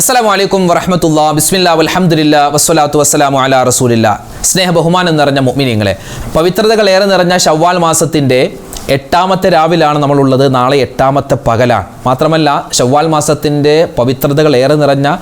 അസ്സലാമു വലൈക്കും വറഹമത്തുള്ള ബിസ്മില്ല അലഹമുല്ല വസ്സലാത്തു വസ്സലാമു അല റസൂലില്ല. സ്നേഹ ബഹുമാനം നിറഞ്ഞ മുഅ്മിനീങ്ങളെ പവിത്രതകൾ ഏറെ നിറഞ്ഞ ഷവ്വാൽ മാസത്തിന്റെ എട്ടാമത്തെ രാവിലാണ് നമ്മളുള്ളത്. നാളെ എട്ടാമത്തെ പകലാണ്. മാത്രമല്ല ഷവ്വാൽ മാസത്തിന്റെ പവിത്രതകൾ ഏറെ നിറഞ്ഞ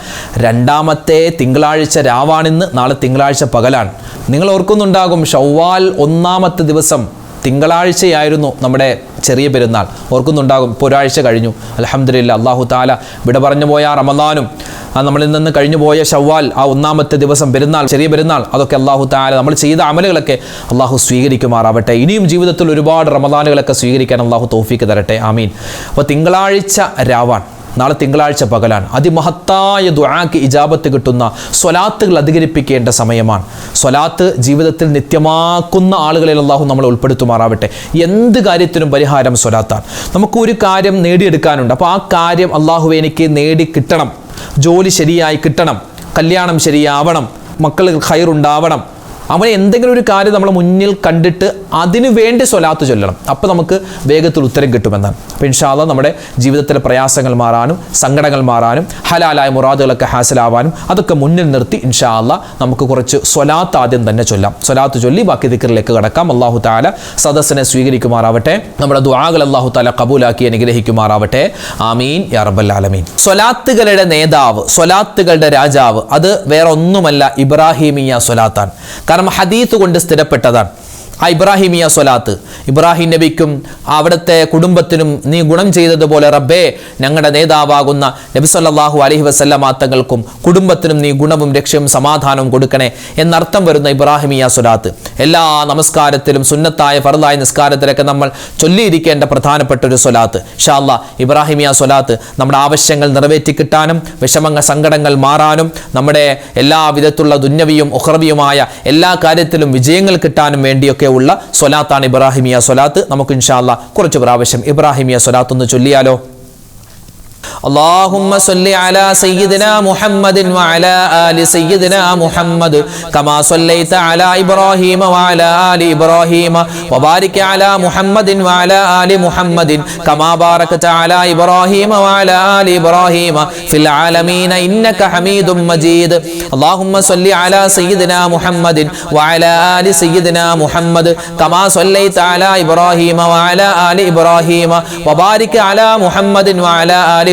രണ്ടാമത്തെ തിങ്കളാഴ്ച രാവാണിന്ന് നാളെ തിങ്കളാഴ്ച പകലാണ്. നിങ്ങൾ ഓർക്കുന്നുണ്ടാകും ഷവ്വാൽ ഒന്നാമത്തെ ദിവസം തിങ്കളാഴ്ചയായിരുന്നു നമ്മുടെ ചെറിയ പെരുന്നാൾ. ഓർക്കുന്നുണ്ടാകും ഇപ്പോൾ ഒരാഴ്ച കഴിഞ്ഞു. അലഹമ്മദില്ല അള്ളാഹു താല വിട പറഞ്ഞു പോയ റമദാനും ആ നമ്മളിൽ നിന്ന് കഴിഞ്ഞു പോയ ഷവ്വാൽ ആ ഒന്നാമത്തെ ദിവസം പെരുന്നാൾ ചെറിയ പെരുന്നാൾ അതൊക്കെ അള്ളാഹു താല നമ്മൾ ചെയ്ത അമലുകളൊക്കെ അള്ളാഹു സ്വീകരിക്കുമാറാവട്ടെ. ഇനിയും ജീവിതത്തിൽ ഒരുപാട് റമദാനുകളൊക്കെ സ്വീകരിക്കാൻ അള്ളാഹു തോഫിക്ക് തരട്ടെ. ആമീൻ. അപ്പോൾ തിങ്കളാഴ്ച രാവാൻ. നാളെ തിങ്കളാഴ്ച പകലാണ്. അതിമഹത്തായ ദുആക്ക് ഇജാബത്ത് കിട്ടുന്ന സ്വലാത്തുകൾ അധികരിപ്പിക്കേണ്ട സമയമാണ്. സ്വലാത്ത് ജീവിതത്തിൽ നിത്യമാക്കുന്ന ആളുകളിൽ അള്ളാഹു നമ്മൾ ഉൾപ്പെടുത്തുമാറാവട്ടെ. എന്ത് കാര്യത്തിനും പരിഹാരം സ്വലാത്താണ്. നമുക്ക് ഒരു കാര്യം നേടിയെടുക്കാനുണ്ട്. അപ്പോൾ ആ കാര്യം അള്ളാഹു എനിക്ക് നേടി കിട്ടണം. ജോലി ശരിയായി കിട്ടണം. കല്യാണം ശരിയാവണം. മക്കൾ ഖൈറുണ്ടാവണം. അവനെ എന്തെങ്കിലും ഒരു കാര്യം നമ്മൾ മുന്നിൽ കണ്ടിട്ട് അതിനു വേണ്ടി സ്വലാത്ത് ചൊല്ലണം. അപ്പോൾ നമുക്ക് വേഗത്തിൽ ഉത്തരം കിട്ടുമെന്നാണ്. അപ്പോൾ ഇൻഷാല്ല നമ്മുടെ ജീവിതത്തിലെ പ്രയാസങ്ങൾ മാറാനും സങ്കടങ്ങൾ മാറാനും ഹലാലായ മുറാദുകളൊക്കെ ഹാസിലാവാനും അതൊക്കെ മുന്നിൽ നിർത്തി ഇൻഷാല്ല നമുക്ക് കുറച്ച് സ്വലാത്ത് ആദ്യം തന്നെ ചൊല്ലാം. സ്വലാത്ത് ചൊല്ലി ബാക്കി ദിക്കറിലേക്ക് കടക്കാം. അള്ളാഹു താല സദസ്സിനെ സ്വീകരിക്കുമാറാവട്ടെ. നമ്മുടെ ദുആകൾ അള്ളാഹു താല കബൂലാക്കി അനുഗ്രഹിക്കുമാറാവട്ടെ. ആമീൻ. യാ ആലമീൻ. സ്വലാത്തുകളുടെ നേതാവ് സ്വലാത്തുകളുടെ രാജാവ് അത് വേറെ ഒന്നുമല്ല ഇബ്രാഹിമിയ സ്വലാത്താണ്. കാരണം ഹദീത്ത് കൊണ്ട് സ്ഥിരപ്പെട്ടതാണ്. ആ ഇബ്രാഹിമിയ സ്വലാത്ത്. ഇബ്രാഹിം നബിക്കും അവിടുത്തെ കുടുംബത്തിനും നീ ഗുണം ചെയ്തതുപോലെ റബ്ബേ ഞങ്ങളുടെ നേതാവാകുന്ന നബി സല്ലല്ലാഹു അലൈഹി വസല്ലമ തങ്ങൾക്കും കുടുംബത്തിനും നീ ഗുണവും രക്ഷയും സമാധാനവും കൊടുക്കണേ എന്നർത്ഥം വരുന്ന ഇബ്രാഹിമിയ സ്വലാത്ത്. എല്ലാ നമസ്കാരത്തിലും സുന്നത്തായ ഫറുതായ നിസ്കാരത്തിലൊക്കെ നമ്മൾ ചൊല്ലിയിരിക്കേണ്ട പ്രധാനപ്പെട്ട ഒരു സ്വലാത്ത്. ഷാല്ല ഇബ്രാഹിമിയ സ്വലാത്ത് നമ്മുടെ ആവശ്യങ്ങൾ നിറവേറ്റി കിട്ടാനും വിഷമങ്ങൾ സങ്കടങ്ങൾ മാറാനും നമ്മുടെ എല്ലാവിധത്തുള്ള ദുന്യവിയും ഉഹ്റവിയുമായ എല്ലാ കാര്യത്തിലും വിജയങ്ങൾ കിട്ടാനും വേണ്ടിയൊക്കെ ഉള്ള സൊലാത്താണ് ഇബ്രാഹിമിയ സൊലാത്ത് നമുക്ക് ഇൻഷാല്ല കുറച്ച് പ്രാവശ്യം ഇബ്രാഹിമിയ സൊലാത്ത് ഒന്ന് ചൊല്ലിയാലോ? اللهم صل على سيدنا محمد وعلى آل سيدنا محمد كما صليت على إبراهيم وعلى آل إبراهيم وبارك على محمد وعلى آل محمد كما باركت على إبراهيم وعلى آل إبراهيم في العالمين إنك حميد مجيد اللهم صل على سيدنا محمد وعلى آل سيدنا محمد كما صليت على إبراهيم وعلى آل إبراهيم وبارك على محمد وعلى آل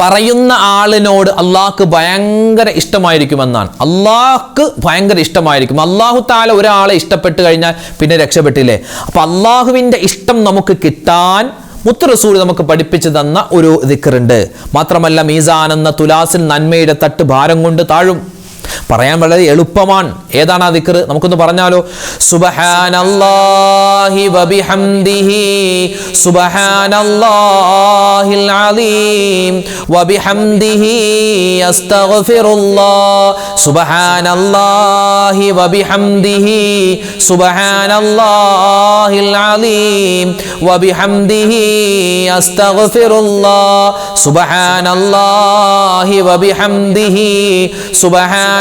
പറയുന്ന ആളിനോട് അള്ളാഹ്ക്ക് ഭയങ്കര ഇഷ്ടമായിരിക്കുമെന്നാണ്. അള്ളാഹ്ക്ക് ഭയങ്കര ഇഷ്ടമായിരിക്കും. അള്ളാഹു താല ഒരാളെ ഇഷ്ടപ്പെട്ട് കഴിഞ്ഞാൽ പിന്നെ രക്ഷപ്പെട്ടില്ലേ? അപ്പൊ അള്ളാഹുവിന്റെ ഇഷ്ടം നമുക്ക് കിട്ടാൻ മുത്ത് റസൂൽ നമുക്ക് പഠിപ്പിച്ചു തന്ന ഒരു ദിക്കറുണ്ട് മാത്രമല്ല മീസാൻ എന്ന തുലാസിൽ നന്മയുടെ തട്ട് ഭാരം കൊണ്ട് താഴും. പറയാൻ വളരെ എളുപ്പമാണ്. ഏതാണ് ആ ദിക്കർ നമുക്കൊന്ന് പറഞ്ഞാലോ. സുബ്ഹാനല്ലാഹി വബിഹംദിഹി സുബ്ഹാനല്ലാഹിൽ അലീം വബിഹംദിഹി അസ്തഗ്ഫിറുല്ലാഹ് വബിഹംദിഹി അലീം വബിഹംദിഹി അസ്തഗ്ഫിറുല്ലാഹ് വബിഹംദിഹി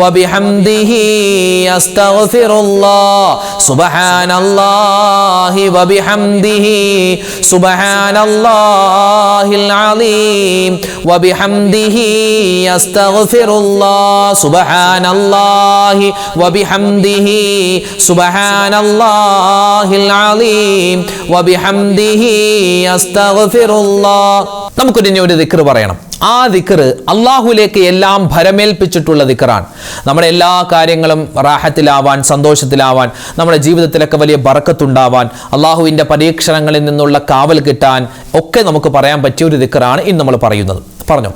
വബിഹംദിഹി അസ്തഗ്ഫിറുല്ലാഹ് സുബ്ഹാനല്ലാഹി വബിഹംദിഹി സുബ്ഹാനല്ലാഹിൽ അലീം വബിഹംദിഹി അസ്തഗ്ഫിറുല്ലാഹ് സുബ്ഹാനല്ലാഹി വബിഹംദിhi സുബ്ഹാനല്ലാഹിൽ അലീം വബിഹംദിhi അസ്തഗ്ഫിറുല്ലാഹ് സുബ്ഹാനല്ലാഹി വബിഹംദിhi സുബ്ഹാനല്ലാഹിൽ അലീം വബിഹംദിhi അസ്തഗ്ഫിറുല്ലാഹ് നമുക്കൊരു ഒരു ദിക്ർ പറയണം. ആ ദിക്കർ അള്ളാഹുലേക്ക് എല്ലാം ഭരമേൽപ്പിച്ചിട്ടുള്ള ദിക്കറാണ് നമ്മുടെ എല്ലാ കാര്യങ്ങളും റാഹത്തിലാവാൻ സന്തോഷത്തിലാവാൻ നമ്മുടെ ജീവിതത്തിലൊക്കെ വലിയ ബറക്കത്തുണ്ടാവാൻ അള്ളാഹുവിന്റെ പരീക്ഷണങ്ങളിൽ നിന്നുള്ള കാവൽ കിട്ടാൻ ഒക്കെ നമുക്ക് പറയാൻ പറ്റിയ ഒരു ദിക്കറാണ് ഇന്ന് നമ്മൾ പറയുന്നത്. പറഞ്ഞു.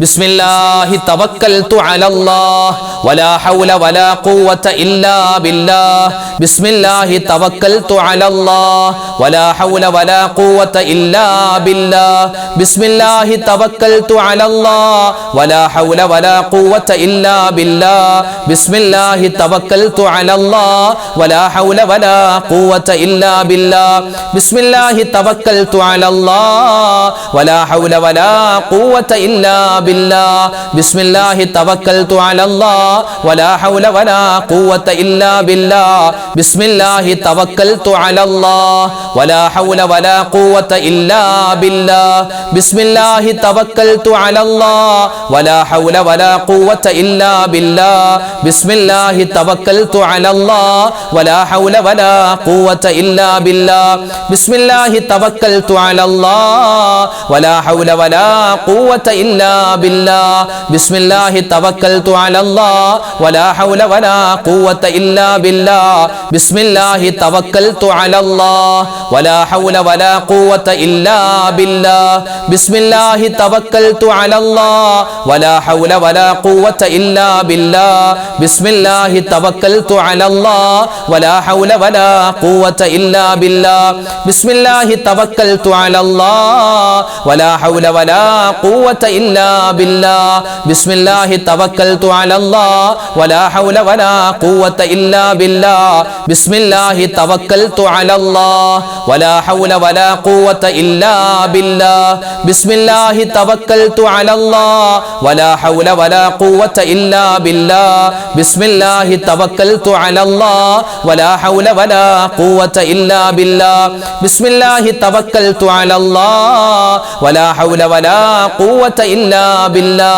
ബിസ്മില്ലാഹി തവക്കൽതു അലല്ലാഹ് വലാ ഹൗല വലാ ഖുവത ഇല്ലാ ബില്ലാഹ്. ബിസ്മില്ലാഹി തവക്കൽതു അലല്ലാഹ് വലാ ഹൗല വലാ ഖുവത ഇല്ലാ ബില്ലാഹ്. ബിസ്മില്ലാഹി തവക്കൽതു അലല്ലാഹ് വലാ ഹൗല വലാ ഖുവത ഇല്ലാ ബില്ലാഹ്. ബിസ്മില്ലാഹി തവക്കൽതു അലല്ലാഹ് വലാ ഹൗല വലാ ഖുവത ഇല്ലാ ബില്ലാഹ്. ബിസ്മില്ലാഹി തവക്കൽതു അലല്ലാഹ് വലാ ഹൗല വലാ ഖുവത إلا بالله. بسم الله توكلت على الله ولا حول ولا قوة إلا بالله. بسم الله توكلت على الله ولا حول ولا قوة إلا بالله. بسم الله توكلت على الله ولا حول ولا قوة إلا بالله. بسم الله توكلت على الله ولا حول ولا قوة إلا بالله. بسم الله توكلت على الله ولا حول ولا قوة إلا بالله. بسم الله توكلت على الله. ولا حول ولا قوة إلا بالله. بسم الله توكلت على الله. ولا حول ولا قوة إلا بالله. بسم الله توكلت على الله. ولا حول ولا قوة إلا بالله. بسم الله توكلت على الله. ولا حول ولا قوة إلا بالله. بسم الله توكلت على الله. ولا حول ولا قوة إلا بالله. بسم الله توكلت على الله. ولا حول ولا قوة إلا بالله. بسم الله توكلت على الله. ولا حول ولا قوة إلا بالله. بسم الله توكلت على الله. ولا حول ولا قوة إلا بالله. بسم الله توكلت على الله. ولا حول ولا قوة إلا بالله. بسم الله توكلت على الله. ولا حول ولا قوة ഖുവത ഇല്ലാ ബില്ലാ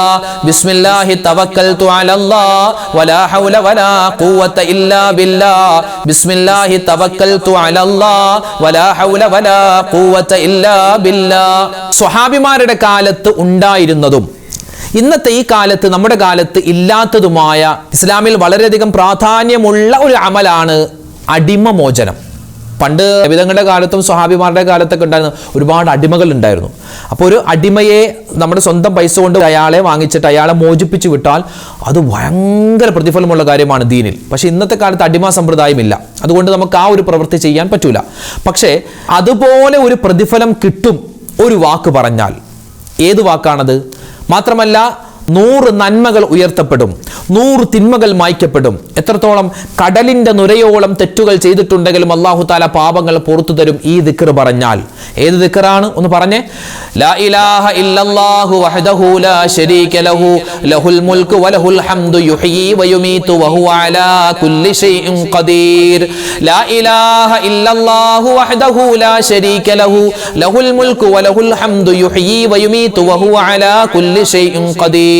ബിസ്മില്ലാഹി തവക്കൽതു അലല്ലാ വലാ ഹൗല വലാ ഖുവത ഇല്ലാ ബില്ലാ ബിസ്മില്ലാഹി തവക്കൽതു അലല്ലാ വലാ ഹൗല വലാ ഖുവത ഇല്ലാ ബില്ലാ സ്വഹാബിമാരുടെ കാലത്ത് ഉണ്ടായിരുന്നതും ഇന്നത്തെ ഈ കാലത്ത് നമ്മുടെ കാലത്ത് ഇല്ലാത്തതുമായ ഇസ്ലാമിൽ വളരെയധികം പ്രാധാന്യമുള്ള ഒരു അമലാണ് അടിമമോചനം. പണ്ട് വിധങ്ങളുടെ കാലത്തും സ്വഹാബിമാരുടെ കാലത്തൊക്കെ ഉണ്ടായിരുന്നു ഒരുപാട് അടിമകൾ ഉണ്ടായിരുന്നു. അപ്പോൾ ഒരു അടിമയെ നമ്മുടെ സ്വന്തം പൈസ കൊണ്ട് അയാളെ വാങ്ങിച്ചിട്ട് അയാളെ മോചിപ്പിച്ച് വിട്ടാൽ അത് ഭയങ്കര പ്രതിഫലമുള്ള കാര്യമാണ് ദീനിൽ. പക്ഷേ ഇന്നത്തെ കാലത്ത് അടിമ സമ്പ്രദായമില്ല. അതുകൊണ്ട് നമുക്ക് ആ ഒരു പ്രവൃത്തി ചെയ്യാൻ പറ്റൂല. പക്ഷേ അതുപോലെ ഒരു പ്രതിഫലം കിട്ടും ഒരു വാക്ക് പറഞ്ഞാൽ. ഏത് വാക്കാണത്? മാത്രമല്ല നൂറ് നന്മകൾ ഉയർത്തപ്പെടും. നൂറ് തിന്മകൾ മായ്ക്കപ്പെടും. എത്രത്തോളം കടലിന്റെ നുരയോളം തെറ്റുകൾ ചെയ്തിട്ടുണ്ടെങ്കിലും അള്ളാഹു താല പാപങ്ങൾ പുറത്തു തരും ഈ ദിക്കർ പറഞ്ഞാൽ. ഏത് ദിക്കറാണ് ഒന്ന് പറഞ്ഞേ. ലാ ഇലാഹ ഇല്ലല്ലാഹു ലാ ലഹു. ലഹുൽ മുൽക്ക് വലഹുൽ ഹംദു യുഹ്യി വയുമീതു വഹുവ അലാ കുല്ലി ഷൈഇൻ ഖദീർ. ലാ ഇലാഹ ഇല്ലല്ലാഹു ലാ ലഹു. ലഹുൽ വലഹുൽ ഹംദു വയുമീതു അലാ കുല്ലി ഖദീർ.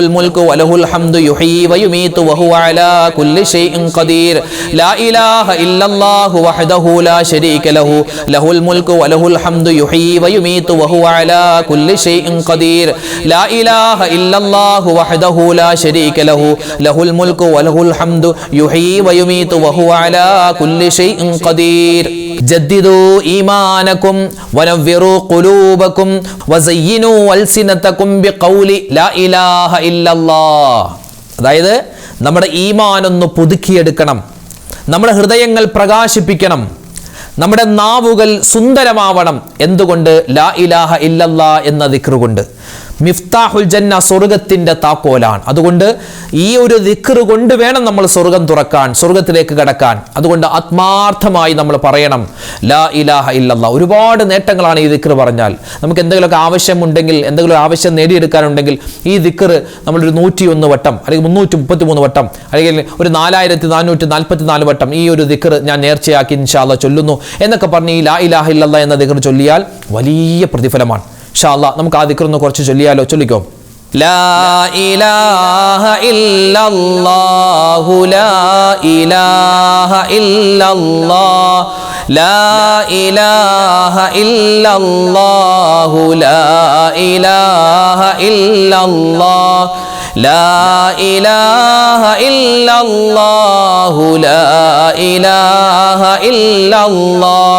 ലഹുൽ മുൽക്ക് വലഹുൽ ഹംദു യുഹീ വയുമീതു വഹുവ അലാ കുല്ലി ഷൈഇൻ ഖദീർ. ലാ ഇലാഹ ഇല്ലല്ലാഹു വഹ്ദഹു ലാ ശരീക ലഹു. ലഹുൽ മുൽക്ക് വലഹുൽ ഹംദു യുഹീ വയുമീതു വഹുവ അലാ കുല്ലി ഷൈഇൻ ഖദീർ. ലാ ഇലാഹ ഇല്ലല്ലാഹു വഹ്ദഹു ലാ ശരീക ലഹു. ലഹുൽ മുൽക്ക് വലഹുൽ ഹംദു യുഹീ വയുമീതു വഹുവ അലാ കുല്ലി ഷൈഇൻ ഖദീർ. جددوا إيمانكم ونوروا قلوبكم وزينوا ألسنتكم بقول لا إله إلا ഇല്ലല്ലാ അതായത് നമ്മുടെ ഈമാനൊന്ന് പുതുക്കിയെടുക്കണം. നമ്മുടെ ഹൃദയങ്ങൾ പ്രകാശിപ്പിക്കണം. നമ്മുടെ നാവുകൾ സുന്ദരമാവണം. എന്തുകൊണ്ട്? ലാ ഇലാഹ ഇല്ലല്ലാ എന്ന ദിക്റുകൊണ്ട്. മിഫ്താഹുൽ ജന്ന സ്വർഗത്തിന്റെ താക്കോലാണ്. അതുകൊണ്ട് ഈ ഒരു ദിക്കറ് കൊണ്ട് വേണം നമ്മൾ സ്വർഗം തുറക്കാൻ സ്വർഗത്തിലേക്ക് കടക്കാൻ. അതുകൊണ്ട് ആത്മാർത്ഥമായി നമ്മൾ പറയണം ലാ ഇലാഹ ഇല്ലല്ല ഒരുപാട് നേട്ടങ്ങളാണ് ഈ ദിക്കർ പറഞ്ഞാൽ. നമുക്ക് എന്തെങ്കിലുമൊക്കെ ആവശ്യമുണ്ടെങ്കിൽ എന്തെങ്കിലും ആവശ്യം നേടിയെടുക്കാനുണ്ടെങ്കിൽ ഈ ദിക്കറ് നമ്മളൊരു നൂറ്റി ഒന്ന് വട്ടം അല്ലെങ്കിൽ മുന്നൂറ്റി മുപ്പത്തി മൂന്ന് വട്ടം അല്ലെങ്കിൽ ഒരു നാലായിരത്തി നാനൂറ്റി നാൽപ്പത്തി നാല് വട്ടം ഈ ഒരു ദിക്കറ് ഞാൻ നേർച്ചയാക്കി ഇൻഷാല്ല ചൊല്ലുന്നു. എന്നൊക്കെ പറഞ്ഞ് ഈ ലാ ഇലാഹ ഇല്ലല്ല എന്ന ദിക്കർ ചൊല്ലിയാൽ വലിയ പ്രതിഫലമാണ്. ഷാല്ല നമുക്ക് ആ ദിക്കറൊന്ന് കുറച്ച് ചൊല്ലിയാലോ? تلقوا لا إله إلا الله لا إله إلا الله لا إله إلا الله لا إله إلا الله لا إله إلا الله لا إله إلا الله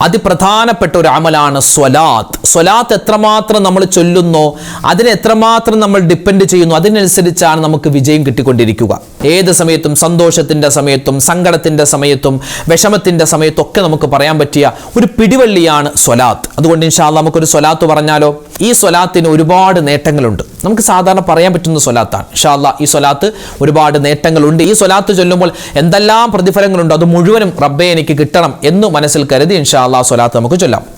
അതിപ്രധാനപ്പെട്ട ഒരു അമലാണ് സ്വലാത്ത്. സ്വലാത്ത് എത്രമാത്രം നമ്മൾ ചൊല്ലുന്നോ അതിനെ എത്രമാത്രം നമ്മൾ ഡിപ്പെൻഡ് ചെയ്യുന്നു അതിനനുസരിച്ചാണ് നമുക്ക് വിജയം കിട്ടിക്കൊണ്ടിരിക്കുക. ഏത് സമയത്തും സന്തോഷത്തിന്റെ സമയത്തും സങ്കടത്തിന്റെ സമയത്തും വിഷമത്തിന്റെ സമയത്തും ഒക്കെ നമുക്ക് പറയാൻ പറ്റിയ ഒരു പിടിവള്ളിയാണ് സ്വലാത്ത്. അതുകൊണ്ട് ഇൻഷാല്ല നമുക്കൊരു സ്വലാത്ത് പറഞ്ഞാലോ? ഈ സ്വലാത്തിന് ഒരുപാട് നേട്ടങ്ങളുണ്ട്. നമുക്ക് സാധാരണ പറയാൻ പറ്റുന്ന സ്വലാത്താണ്. ഇൻഷാല്ല ഈ സ്വലാത്ത് ഒരുപാട് നേട്ടങ്ങളുണ്ട്. ഈ സ്വലാത്ത് ചൊല്ലുമ്പോൾ എന്തെല്ലാം പ്രതിഫലങ്ങളുണ്ടോ അത് മുഴുവനും റബ്ബെ എനിക്ക് കിട്ടണം എന്ന് മനസ്സിൽ കരുതി ഇൻഷാ അള്ളാഹ് സ്വലാത്ത് നമുക്ക് ചൊല്ലാം.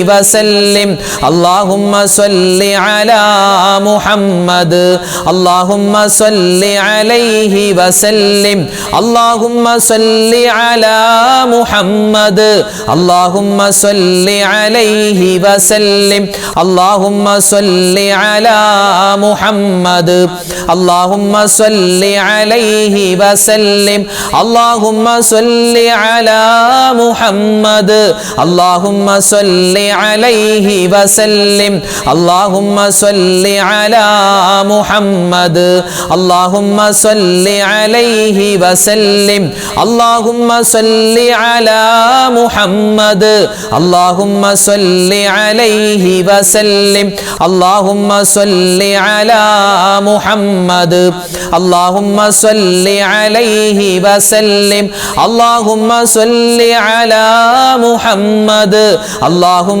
وسلم اللهم صل على محمد اللهم صل عليه وسلم اللهم صل على محمد اللهم صل عليه وسلم اللهم صل على محمد اللهم صل عليه وسلم اللهم صل على محمد اللهم صل അലൈഹി വസല്ലിം. അല്ലാഹുമ്മ സ്വല്ലി അലാ മുഹമ്മദ്. അല്ലാഹുമ്മ സ്വല്ലി അലൈഹി വസല്ലിം. അല്ലാഹുമ്മ സ്വല്ലി അലാ മുഹമ്മദ്. അല്ലാഹുമ്മ സ്വല്ലി അലൈഹി വസല്ലിം. അല്ലാഹുമ്മ സ്വല്ലി അലാ മുഹമ്മദ്. അല്ലാഹുമ്മ സ്വല്ലി അലൈഹി വസല്ലിം. അല്ലാഹുമ്മ സ്വല്ലി അലാ മുഹമ്മദ്. അല്ലാഹുമ്മ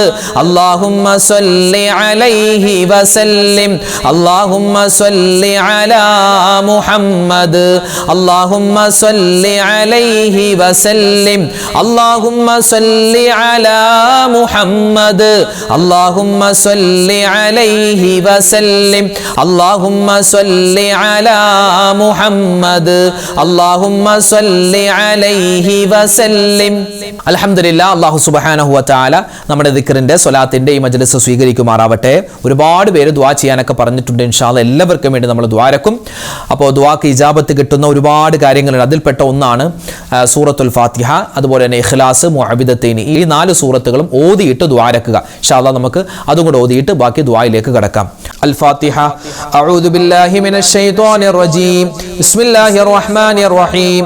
اللهم صل عليه وسلم اللهم صل على محمد اللهم صل عليه وسلم اللهم صل على محمد اللهم صل عليه وسلم اللهم صل على محمد اللهم صل عليه وسلم അലഹമില്ല അള്ളാഹു സുബാനഹു താല നമ്മുടെ ദിക്കറിന്റെ സ്വലാത്തിന്റെ ഈ മജലിസ് സ്വീകരിക്കുമാറാവട്ടെ. ഒരുപാട് പേര് ദ്വാ ചെയ്യാനൊക്കെ പറഞ്ഞിട്ടുണ്ട് ഇൻഷാൽ എല്ലാവർക്കും വേണ്ടി നമ്മൾ ദ്വാരക്കും അപ്പോൾ ദ്വാക്ക് ഇജാബത്ത് കിട്ടുന്ന ഒരുപാട് കാര്യങ്ങളുണ്ട്. അതിൽപ്പെട്ട ഒന്നാണ് സൂറത്തുൽ ഫാത്തിഹ അതുപോലെ തന്നെ ഇഖ്ലാസ് മുഹബിദത്തേനി ഈ നാല് സൂറത്തുകളും ഓതിയിട്ട് ദ്വാരക്കുക ഇൻഷാല്ല നമുക്ക് അതും കൂടെ ഓതിയിട്ട് ബാക്കി ദ്വായിലേക്ക് കിടക്കാം. അൽ ഫാത്തിഹ അഊദു ബില്ലാഹി മിനശ് ശൈത്വാനിർ റജീം. ബിസ്മില്ലാഹിർ റഹ്മാനിർ റഹീം.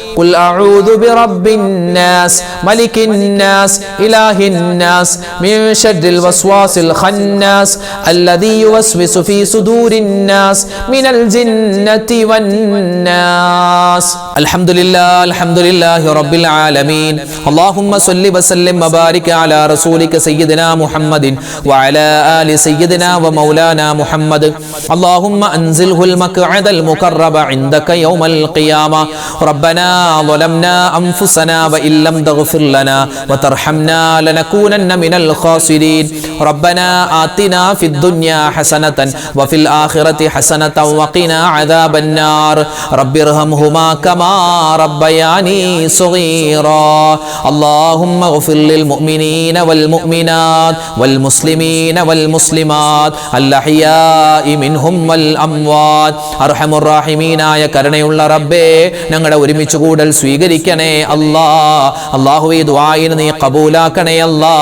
قل أعوذ برب الناس ملك الناس إله الناس من شر الوسواس الخناس الذي يوسوس في صدور الناس من الجنة والناس. الحمد لله الحمد لله رب العالمين. اللهم صل وسلم وبارك على رسولك سيدنا محمد وعلى آل سيدنا ومولانا محمد. اللهم أنزله المقعد المقرب عندك يوم القيامة. ربنا ظلمنا أنفسنا وإن لم تغفر لنا وترحمنا لنكونن من الخاسرين ربنا آتنا في الدنيا حسنة وفي الآخرة حسنة وقنا عذاب النار رب ارحمهما كما ربياني صغيرا اللهم اغفر للمؤمنين والمؤمنات والمسلمين والمسلمات الأحياء منهم والأموات أرحم الراحمين ആയ കരുണയുള്ള റബ്ബേ ഞങ്ങളുടെ ഒരുമിച്ച് കൂടൽ സ്വീകരിക്കണേ അല്ലാ. അള്ളാഹുവെ ദ്വായിന് നീ കബൂലാക്കണേ അല്ലാ.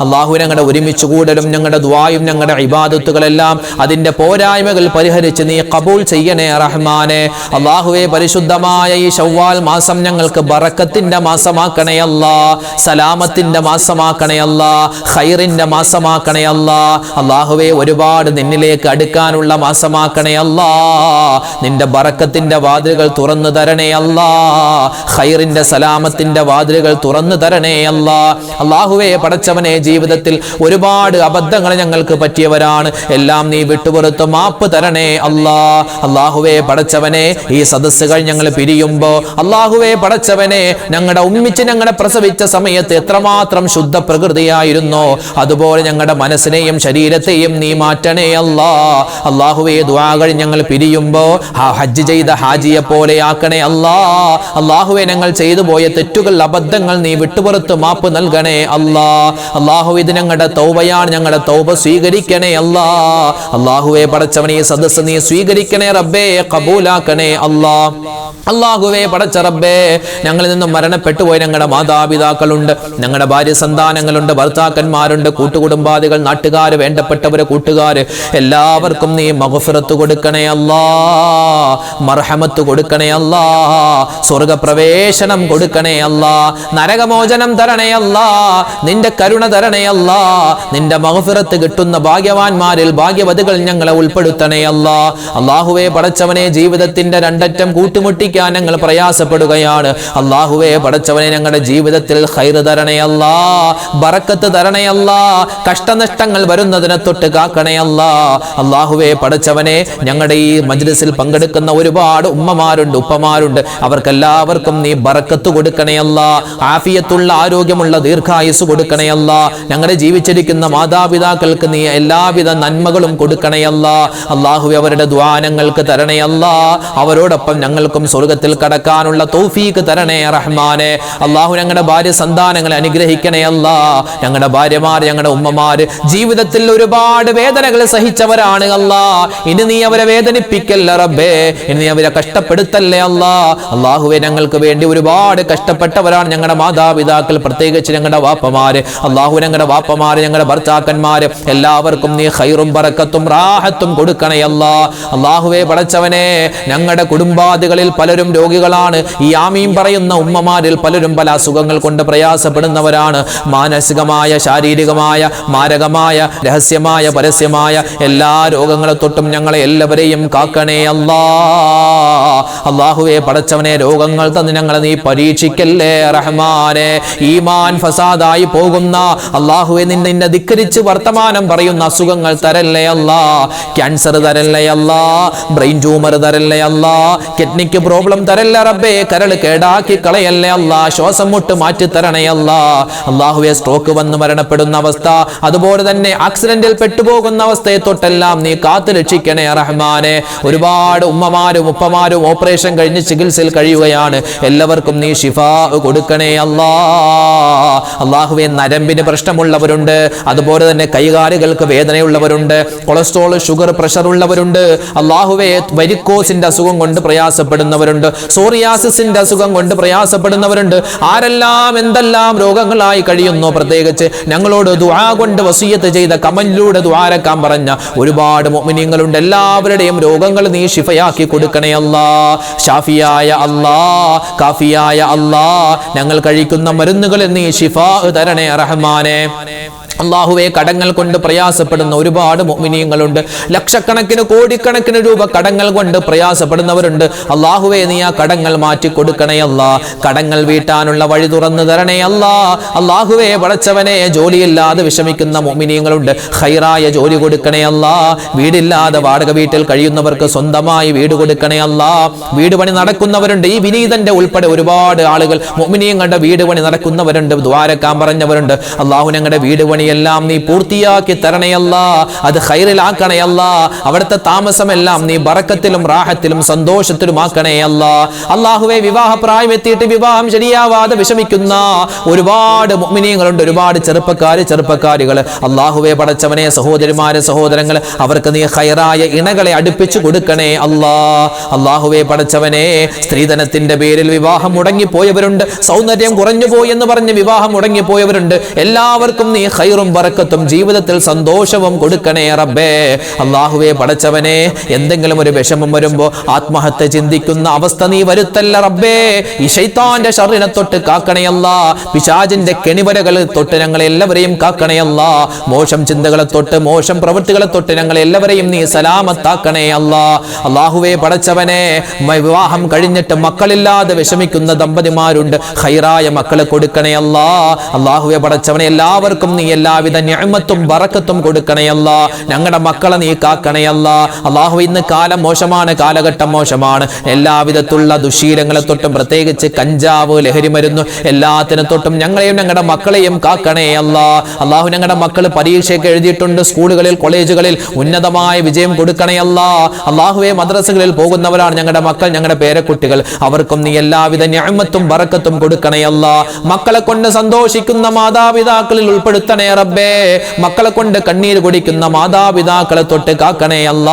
അള്ളാഹു ഞങ്ങളുടെ ഒരുമിച്ച് കൂടലും ഞങ്ങളുടെ ദ്വായും ഞങ്ങളുടെ ഇബാദത്തുകളെല്ലാം അതിന്റെ പോരായ്മകൾ പരിഹരിച്ച് നീ കബൂൽ ചെയ്യണേ റഹ്മാനെ. അള്ളാഹുവെ പരിശുദ്ധമായ ഈ ഷവ്വാൽ മാസം ഞങ്ങൾക്ക് ബറക്കത്തിന്റെ മാസമാക്കണേ അല്ലാ. സലാമത്തിന്റെ മാസമാക്കണേ അല്ലാ. ഖൈറിന്റെ മാസമാക്കണേ അല്ലാ. അള്ളാഹുവെ ഒരുപാട് നിന്നിലേക്ക് അടുക്കാനുള്ള മാസമാക്കണേ അല്ലാ. നിന്റെ ബറക്കത്തിന്റെ വാതിലുകൾ തുറന്നു തരണേ അല്ലാ. ഖൈറിന്റെ സലാമത്തിന്റെ വാതിലുകൾ തുറന്നു തരണേ അല്ലാ. അള്ളാഹുവെ പടച്ചവനെ ജീവിതത്തിൽ ഒരുപാട് അബദ്ധങ്ങൾ ഞങ്ങൾക്ക് പറ്റിയവരാണ്. എല്ലാം നീ വിട്ടുപുറത്ത് മാപ്പ് തരണേ അല്ലാ. അള്ളാഹുവെ പടച്ചവനെ ഈ സദസ്സുകൾ ഞങ്ങൾ പിരിയുമ്പോ അള്ളാഹുവെ പടച്ചവനെ ഞങ്ങളുടെ ഉമ്മിച്ച് ഞങ്ങളെ പ്രസവിച്ച സമയത്ത് എത്രമാത്രം ശുദ്ധ പ്രകൃതിയായിരുന്നോ അതുപോലെ ഞങ്ങളുടെ മനസ്സിനെയും ശരീരത്തെയും നീ മാറ്റണേ അല്ലാ. അള്ളാഹുവെ ദ്വാകൾ ഞങ്ങൾ പിരിയുമ്പോ ആ ഹജ്ജ് ചെയ്ത ഹാജിയെ പോലെയാക്കണേ അല്ലാ. അള്ളാഹുവെ ഞങ്ങൾ ചെയ്തു പോയ തെറ്റുകൾ അബദ്ധങ്ങൾ നീ വിട്ടുപുറത്ത് മാപ്പ് നൽകണേ അല്ലാ. അള്ളാഹു ഇത് ഞങ്ങളുടെ തൗബയാണ് ഞങ്ങളുടെ തൗബ സ്വീകരിക്കണേ അല്ലാ. അള്ളാഹുവെ പടച്ചവനെ ഈ നീ സ്വീകരിക്കണേ റബ്ബേ കബൂലാക്കണേ അല്ലാ. അള്ളാഹുവെ പടച്ച റബ്ബേ ഞങ്ങളിൽ നിന്നും മരണപ്പെട്ടു പോയ ഞങ്ങളുടെ മാതാപിതാക്കളുണ്ട് ഞങ്ങളുടെ ഭാര്യ സന്താനങ്ങളുണ്ട് ഭർത്താക്കന്മാരുണ്ട് കൂട്ടുകുടുംബാദികൾ നാട്ടുകാർ വേണ്ടപ്പെട്ടവരെ കൂട്ടുകാര് എല്ലാവർക്കും നീ മഹഫിറത്ത് കൊടുക്കണേ അല്ലാ. മർഹമത്ത് കൊടുക്കണേ അല്ലാ. സ്വർഗപ്രവേശനം കൊടുക്കണേ അല്ല. നരകമോചനം തരണേ അല്ല. നിന്റെ കരുണ തരണേ അല്ല. നിന്റെ മഹഫിറത്ത് കിട്ടുന്ന ഭാഗ്യവാന്മാരിൽ ഭാഗ്യവതികൾ ഞങ്ങളെ ഉൾപ്പെടുത്തണേ അല്ല. അള്ളാഹുവെ പടച്ചവനെ ജീവിതത്തിന്റെ രണ്ടറ്റം കൂട്ടുമുട്ടിക്കാൻ ഞങ്ങൾ പ്രയാസപ്പെടുകയാണ്. അള്ളാഹുവെ പടച്ചവനെ ഞങ്ങളുടെ ജീവിതത്തിൽ ഹൈറ് തരണേ അല്ലാ. ബറക്കത്ത് തരണേ അല്ലാ. കഷ്ടനഷ്ടങ്ങൾ വരുന്നതിനെ തൊട്ട് കാക്കണേ അല്ലാ. അള്ളാഹുവെ പടച്ചവനെ ഞങ്ങളുടെ ഈ മജ്ലിസിൽ പങ്കെടുക്കുന്ന ഒരുപാട് ഉമ്മമാരുണ്ട് ഉപ്പമാരുണ്ട്. അവർക്കെല്ലാവർക്കും നീ ബറക്കത്ത് കൊടുക്കണേ അല്ലാ. ആഫിയത്തുള്ള ആരോഗ്യമുള്ള ദീർഘായുസ് കൊടുക്കണേ അല്ലാ. ഞങ്ങളുടെ ജീവിച്ചിരിക്കുന്ന മാതാപിതാക്കൾക്ക് നീ എല്ലാവിധ നന്മകളും കൊടുക്കണേ അള്ളാഹു അവരുടെ ദ്വാനങ്ങൾക്ക് തരണേ അല്ലാ. അവരോടൊപ്പം ഞങ്ങൾക്കും സ്വർഗത്തിൽ കടക്കാനുള്ള തൗഫീക്ക് തരണേ റഹ്മാനെ. അള്ളാഹു ഞങ്ങളുടെ ഭാര്യ സന്താനങ്ങളെ അനുഗ്രഹിക്കണേ അല്ലാ. ഞങ്ങളുടെ ഭാര്യമാർ ഞങ്ങളുടെ ഉമ്മമാര് ജീവിതത്തിൽ ഒരുപാട് വേദനകൾ സഹിച്ചവരാണ് അല്ല. ഇനി നീ അവരെ വേദനിപ്പിക്കല്ല റബ്ബേ. ഇനി നീ അവരെ കഷ്ടപ്പെടുത്തല്ലേ അല്ല. അള്ളാഹുവെ ഞങ്ങൾക്ക് വേണ്ടി ഒരുപാട് കഷ്ടപ്പെട്ടവരാണ് ഞങ്ങളുടെ മാതാപിതാക്കൾ പ്രത്യേകിച്ച് ഞങ്ങളുടെ വാപ്പമാര്. അള്ളാഹു ഞങ്ങളുടെ വാപ്പമാര് ഞങ്ങളുടെ ഭർത്താക്കന്മാര്. എല്ലാവർക്കും നീ ഹൈറും പറക്കത്തും റാഹത്തും കൊടുക്കണേ അല്ലാ. അള്ളാഹുവെ പടച്ചവനെ ഞങ്ങളുടെ കുടുംബാദികളിൽ പലരും രോഗികളാണ്. ഈ ആമീം പറയുന്ന ഉമ്മമാരിൽ പലരും പല അസുഖങ്ങൾ കൊണ്ട് പ്രയാസപ്പെടുന്നവരാണ്. മാനസികമായ ശാരീരികമായ മാരകമായ രഹസ്യമായ പരസ്യമായ എല്ലാ രോഗങ്ങളെ തൊട്ടും ഞങ്ങളെ എല്ലാവരെയും കാക്കണേ അല്ലാ. അള്ളാഹുവെ പടച്ചവനെ രോഗങ്ങൾ തന്ന് ഞങ്ങളെ നീ പരീക്ഷിക്കല്ലേ റഹ്മാനെ. ഈമാൻ ഫസാദായി പോകുന്ന അള്ളാഹുവെ നിന്നെ നിന്നെ ധിക്കരിച്ച് വർത്തമാനം പറയുന്ന അസുഖങ്ങൾ തരല്ലേ അല്ലാ? ക്യാൻസർ തരല്ലേ അല്ലാ? ബ്രെയിൻ ട്യൂമർ തരല്ലേ അല്ലാ? കിഡ്നിക്ക് പ്രോബ്ലം തരല്ലേ റബ്ബേ? കരൾ കേടാക്കി കളയല്ലേ അല്ലാ? ശ്വാസം മുട്ട് മാറ്റി തരണേ അല്ലാ? അള്ളാഹുവെ സ്ട്രോക്ക് വന്ന് മരണപ്പെടുന്ന അവസ്ഥ അതുപോലെ തന്നെ ആക്സിഡന്റിൽ പെട്ടുപോകുന്ന അവസ്ഥയെ തൊട്ടെല്ലാം നീ കാത്തു രക്ഷിക്കണേ റഹ്മാനെ. ഒരുപാട് ഉമ്മമാരും ഉപ്പമാരും ഓപ്പറേഷൻ കഴിഞ്ഞ് ചികിത്സയിൽ കഴിയുകയാണ്. എല്ലാവർക്കും നീ ഷിഫ കൊടുക്കണേ അല്ലാ. അള്ളാഹുവെ നരമ്പിന് പ്രശ്നമുള്ളവരുണ്ട്. അതുപോലെ തന്നെ കൈകാലുകൾക്ക് വേദനയുള്ളവരുണ്ട്. കൊളസ്ട്രോൾ ഷുഗർ പ്രഷർ ഉള്ളവരുണ്ട് അള്ളാഹുവെ വരിക്കോസിന്റെ അസുഖം കൊണ്ട് പ്രയാസപ്പെടുന്നവരുണ്ട്. സോറിയാസിന്റെ അസുഖം കൊണ്ട് പ്രയാസപ്പെടുന്നവരുണ്ട്. ആരെല്ലാം എന്തെല്ലാം രോഗങ്ങളായി കഴിയുന്നു പ്രത്യേകിച്ച് ഞങ്ങളോട് ദുആ കൊണ്ട് വസീയത്ത് ചെയ്ത കമലിലൂടെ ദ്വാരക്കാൻ പറഞ്ഞ ഒരുപാട് മോമിനിയങ്ങളുണ്ട് എല്ലാവരുടെയും രോഗങ്ങൾ നീ ഷിഫയാക്കി കൊടുക്കണേ അല്ലാ. ഷാഫിയായ അല്ലാ. കാഫിയായ അല്ലാ ഞങ്ങൾ കഴിക്കുന്ന മരുന്നുകളിൽ നീ ഷിഫാ തരണേ റഹ്മാനെ. അള്ളാഹുവെ കടങ്ങൾ കൊണ്ട് പ്രയാസപ്പെടുന്ന ഒരുപാട് മോമിനിയങ്ങളുണ്ട് ലക്ഷക്കണക്കിന് കോടിക്കണക്കിന് രൂപ കടങ്ങൾ കൊണ്ട് പ്രയാസപ്പെടുന്നവരുണ്ട്. അള്ളാഹുവെ നീ ആ കടങ്ങൾ മാറ്റി കൊടുക്കണേ അല്ല. കടങ്ങൾ വീട്ടാനുള്ള വഴി തുറന്നു തരണേ അള്ളാഹുവെ വളച്ചവനെ ജോലിയില്ലാതെ വിഷമിക്കുന്ന മോമിനിയങ്ങളുണ്ട് ഹൈറായ ജോലി കൊടുക്കണേ അല്ല. വീടില്ലാതെ വാടക വീട്ടിൽ കഴിയുന്നവർക്ക് സ്വന്തമായി വീട് കൊടുക്കണേ അല്ല. വീട് പണി നടക്കുന്നവരുണ്ട്. ഈ വിനീതന്റെ ഉൾപ്പെടെ ഒരുപാട് ആളുകൾ മോമിനിയങ്ങളുടെ വീട് പണി നടക്കുന്നവരുണ്ട് ദ്വാരക്കാൻ പറഞ്ഞവരുണ്ട്. അള്ളാഹു ഞങ്ങളുടെ വീട് പണിയെല്ലാം നീ പൂർത്തിയാക്കി തരണയല്ല. അത് ഹൈറിലാക്കണയല്ല അവിടുത്തെ താമസമെല്ലാം നീ ബറക്കത്തിലും റാഹത്തിലും സന്തോഷത്തിലും ആക്കണേയല്ല. അള്ളാഹുവെ വിവാഹ പ്രായം എത്തിയിട്ട് വിവാഹം ശരിയാവാതെ വിഷമിക്കുന്ന ഒരുപാട് മുഅ്മിനീങ്ങളുണ്ട്. ഒരുപാട് ചെറുപ്പക്കാര് ചെറുപ്പക്കാരികൾ അള്ളാഹുവെ പടച്ചവനെ സഹോദരിമാരെ സഹോദരങ്ങൾ അവർക്ക് നീ ഹൈറായ ഇണകളെ അടുപ്പിച്ചു കൊടുക്കണേ അല്ലാ. അള്ളാഹുവെ പടച്ചവനെ സ്ത്രീധനത്തിന്റെ പേരിൽ വിവാഹം മുടങ്ങിപ്പോയവരുണ്ട്. സൗന്ദര്യം കുറഞ്ഞു പോയി എന്ന് പറഞ്ഞ് വിവാഹം മുടങ്ങിപ്പോയവരുണ്ട്. എല്ലാവർക്കും നീ ഹൈറും ബറക്കത്തും ജീവിതത്തിൽ സന്തോഷവും കൊടുക്കണേ റബ്ബേ. അള്ളാഹുവെ പടച്ചവനെ എന്തെങ്കിലും ഒരു വിഷമം വരുമ്പോ ആത്മഹത്യ ചിന്തിക്കുന്ന അവസ്ഥ നീ വരുത്തല്ല റബ്ബേ. ഈ ശൈത്താന്റെ ഷറിനെ തൊട്ട് കാക്കണയല്ല പിശാജിന്റെ കെണിവരകൾ തൊട്ട് ഞങ്ങളെ എല്ലാവരെയും കാക്കണയല്ല മോശം ചിന്തകളെ തൊട്ട് മോശം പ്രവൃത്തികളെ തൊട്ട് ഞങ്ങളെ എല്ലാവരെയും നീ സലാമത്താക്കണേ അല്ല. അള്ളാഹുവെ പടച്ചവനെ വിവാഹം കഴിഞ്ഞിട്ട് മക്കളില്ലാതെ വിഷമിക്കുന്ന ദമ്പതിമാരുണ്ട്. ഹൈറായ മക്കളെ കൊടുക്കണേ അല്ല. അള്ളാഹുവെ പടച്ചവനെ എല്ലാവർക്കും നീ എല്ലാവിധ ഞാമത്തും വറക്കത്തും കൊടുക്കണയല്ല ഞങ്ങളുടെ മക്കളെ നീ കാക്കണേ അല്ല. അള്ളാഹു ഇന്ന് കാലം മോശമാണ് കാലഘട്ടം മോശമാണ്. എല്ലാവിധത്തുള്ള ദുശീലങ്ങളെ തൊട്ടും പ്രത്യേകിച്ച് കഞ്ചാവ് ലഹരി മരുന്ന് എല്ലാത്തിനെ തൊട്ടും ഞങ്ങളെയും ഞങ്ങളുടെ മക്കളെയും കാക്കണേ അല്ല. അള്ളാഹു ഞങ്ങളുടെ മക്കൾ പരീക്ഷയൊക്കെ എഴുതിയിട്ടുണ്ട് സ്കൂളുകളിൽ കോളേജുകളിൽ. ഉന്നതമായ വിജയം കൊടുക്കണേ അല്ല. അള്ളാഹുവെ മദ്രസകളിൽ പോകുന്നവരാണ് ഞങ്ങളുടെ മക്കൾ ഞങ്ങളുടെ പേരക്കുട്ടികൾ. അവർക്കും നീ എല്ലാവിധ ഞാമത്തും വറക്കത്തും കൊടുക്കണേ അല്ല. മക്കളെ കൊണ്ട് സന്തോഷിക്കുന്ന മാതാപിതാക്കളിൽ ഉൾപ്പെടുത്തണേ റബ്ബേ മക്കളെ കൊണ്ട് കണ്ണീര് കുടിക്കുന്ന മാതാപിതാക്കളെ തൊട്ട് കാക്കണേ അല്ല.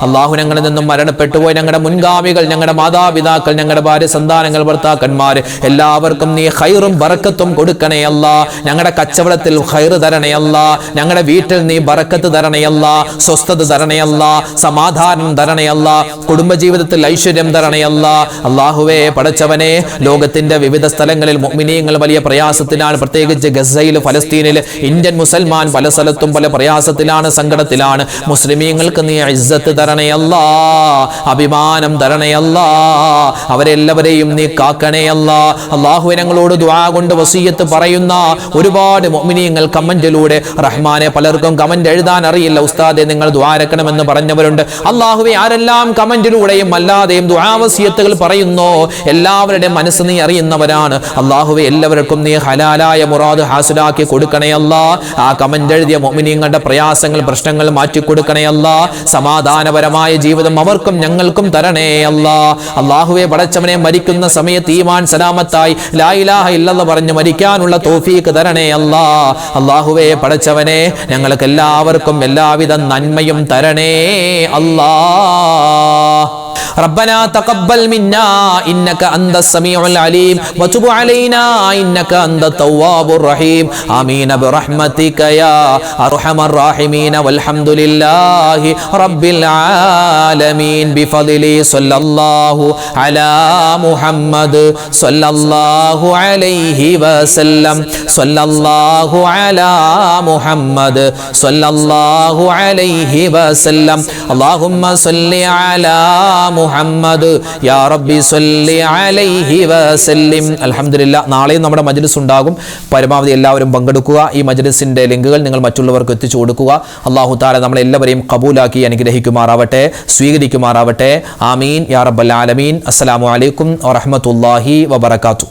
അള്ളാഹു ഞങ്ങളിൽ നിന്നും മരണപ്പെട്ടു പോയി ഞങ്ങളുടെ മുൻഗാമികൾ ഞങ്ങളുടെ മാതാപിതാക്കൾ ഞങ്ങളുടെ ഭാര്യ സന്താനങ്ങൾ ഭർത്താക്കന്മാർ എല്ലാവർക്കും നീ ഹൈറും ബറക്കത്തും കൊടുക്കണേ അല്ല. ഞങ്ങളുടെ കച്ചവടത്തിൽ ഹൈറ് തരണേ അല്ല. ഞങ്ങളുടെ വീട്ടിൽ നീ ബറക്കത്ത് തരണേ അല്ല. സ്വസ്ഥത തരണേ അല്ല. സമാധാനം തരണേ അല്ല. കുടുംബജീവിതത്തിൽ ഐശ്വര്യം തരണേ അല്ല. അള്ളാഹുവേ പടച്ചവനെ ലോകത്തിന്റെ വിവിധ സ്ഥലങ്ങളിൽ മുഅ്മിനീങ്ങൾ വലിയ പ്രയാസത്തിലാണ്. പ്രത്യേകിച്ച് ഗസയിൽ ഫലസ്തീനിൽ ഇന്ത്യൻ മുസൽമാൻ പല സ്ഥലത്തും പല പ്രയാസത്തിലാണ് സങ്കടത്തിലാണ്. മുസ്ലിമീങ്ങൾക്ക് നീ ഇസ്സത്ത് തരണയല്ല അഭിമാനം തരണയല്ല അവരെല്ലാവരെയും നീ കാക്കണയല്ല. അള്ളാഹു ഞങ്ങളോട് ദ്വാ കൊണ്ട് വസീയത്ത് പറയുന്ന ഒരുപാട് മുഅ്മിനീങ്ങൾ കമന്റിലൂടെ റഹ്മാനെ പലർക്കും കമന്റ് എഴുതാൻ അറിയില്ല. ഉസ്താദെ നിങ്ങൾ ദ്വാരക്കണമെന്ന് പറഞ്ഞവരുണ്ട്. അള്ളാഹുവെ ആരെല്ലാം കമന്റിലൂടെയും അല്ലാതെയും ദ്വാവസീയത്തുകൾ പറയുന്നോ എല്ലാവരുടെയും മനസ്സ് നീ അറിയുന്നവരാണ്. അള്ളാഹുവെ എല്ലാവർക്കും നീ ഹലാലായ മുറാദ് ഹാസിലാക്കി കൊടുക്കണേ അല്ല ആ കമന്റ് എഴുതിയ മോമിനിയങ്ങളുടെ പ്രയാസങ്ങൾ പ്രശ്നങ്ങൾ മാറ്റിക്കൊടുക്കണേ അല്ല. സമാധാനപരമായ ജീവിതം അവർക്കും ഞങ്ങൾക്കും തരണേ അല്ല. അള്ളാഹുവെ പടച്ചവനെ മരിക്കുന്ന സമയത്ത് ഈമാൻ സലാമത്തായി ലായിലാഹ ഇല്ലെന്ന് പറഞ്ഞ് മരിക്കാനുള്ള തോഫീക്ക് തരണേ അല്ല. അള്ളാഹുവെ പടച്ചവനെ ഞങ്ങൾക്ക് എല്ലാവർക്കും എല്ലാവിധ നന്മയും തരണേ അല്ലാ. ربنا تقبل منا إنك أنت السميع العليم وتب علينا إنك أنت التواب الرحيم آمين برحمتك يا أرحم الراحمين والحمد لله رب العالمين بفضل صلى الله على محمد صلى الله عليه وسلم صلى الله على محمد صلى الله عليه وسلم اللهم صل على محمد മുഹമ്മദ്. യാ റബ്ബി സല്ലി അലൈഹി വസല്ലിം. അൽഹംദുലില്ല നാളെയും നമ്മുടെ മജ്ലിസ് ഉണ്ടാകും. പരമാവധി എല്ലാവരും പങ്കെടുക്കുക. ഈ മജ്ലിസിന്റെ ലിങ്കുകൾ നിങ്ങൾ മറ്റുള്ളവർക്ക് എത്തിച്ചു കൊടുക്കുക. അള്ളാഹു താല നമ്മളെല്ലാവരെയും കബൂലാക്കി അനുഗ്രഹിക്കുമാറാവട്ടെ സ്വീകരിക്കുമാറാവട്ടെ. ആമീൻ. യാ റബ്ബൽ ആലമീൻ. അസ്സലാമു അലൈക്കും വറഹമത്തല്ലാഹി വബർക്കാത്തു